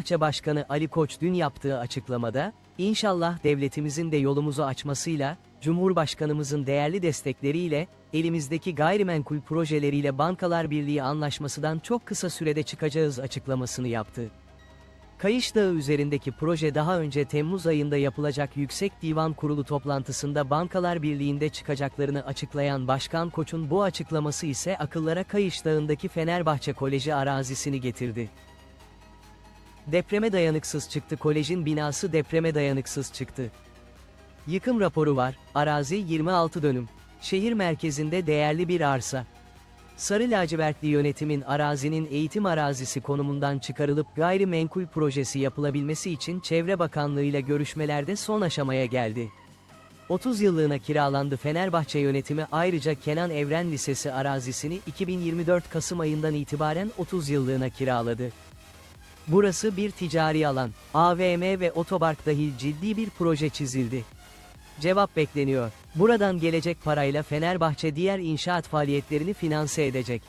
Fenerbahçe Başkanı Ali Koç dün yaptığı açıklamada, İnşallah devletimizin de yolumuzu açmasıyla, Cumhurbaşkanımızın değerli destekleriyle, elimizdeki gayrimenkul projeleriyle Bankalar Birliği anlaşmasından çok kısa sürede çıkacağız açıklamasını yaptı. Kayış Dağı üzerindeki proje daha önce Temmuz ayında yapılacak Yüksek Divan Kurulu toplantısında Bankalar Birliği'nde çıkacaklarını açıklayan Başkan Koç'un bu açıklaması ise akıllara Kayış Dağı'ndaki Fenerbahçe Koleji arazisini getirdi. Depreme dayanıksız çıktı kolejin binası depreme dayanıksız çıktı. Yıkım raporu var, arazi 26 dönüm. Şehir merkezinde değerli bir arsa. Sarı lacivertli yönetimin arazinin eğitim arazisi konumundan çıkarılıp gayrimenkul projesi yapılabilmesi için Çevre Bakanlığı ile görüşmelerde son aşamaya geldi. 30 yıllığına kiralandı Fenerbahçe yönetimi ayrıca Kenan Evren Lisesi arazisini 2024 Kasım ayından itibaren 30 yıllığına kiraladı. Burası bir ticari alan. AVM ve otopark dahil ciddi bir proje çizildi. Cevap bekleniyor. Buradan gelecek parayla Fenerbahçe diğer inşaat faaliyetlerini finanse edecek.